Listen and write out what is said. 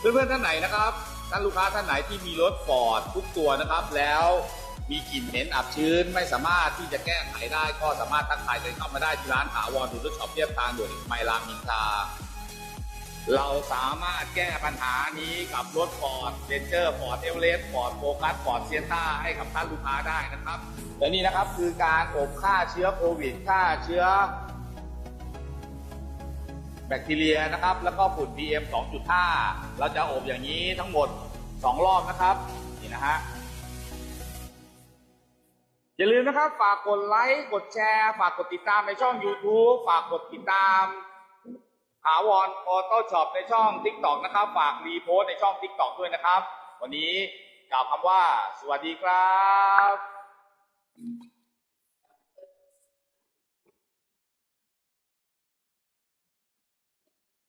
เพื่อนๆท่านไหนนะครับท่านลูกค้าท่านไหนที่มีรถฟอร์ดทุกตัวนะครับ แล้วมีกลิ่นเหม็นอับชื้นไม่สามารถที่จะแก้ไขได้ก็สามารถทักทายกันเข้ามาได้ที่ร้านถาวรดูรถช็อปเทียบทางด่วนไมลามินทราเราสามารถแก้ปัญหานี้กับรถฟอร์ดเรนเจอร์ฟอร์ดเอเวอเรสต์ฟอร์ดโฟกัสฟอร์ดเซียต้าให้กับท่านลูกค้าได้นะครับและนี่นะครับคือการอบฆ่าเชื้อโควิดฆ่าเชื้อ แบคทีเรียนะครับ แล้วก็ฝุ่น PM 2.5 เราจะอบอย่างนี้ทั้งหมด 2 รอบนะครับ นี่นะฮะ อย่าลืมนะครับ ฝากกดไลค์ กดแชร์ ฝากกดติดตามในช่อง YouTube ฝากกดติดตามหาวอนออโต้ช็อปในช่อง TikTok นะครับ ฝากรีโพสในช่อง TikTok ด้วยนะครับ วันนี้กล่าวคำว่า สวัสดีครับ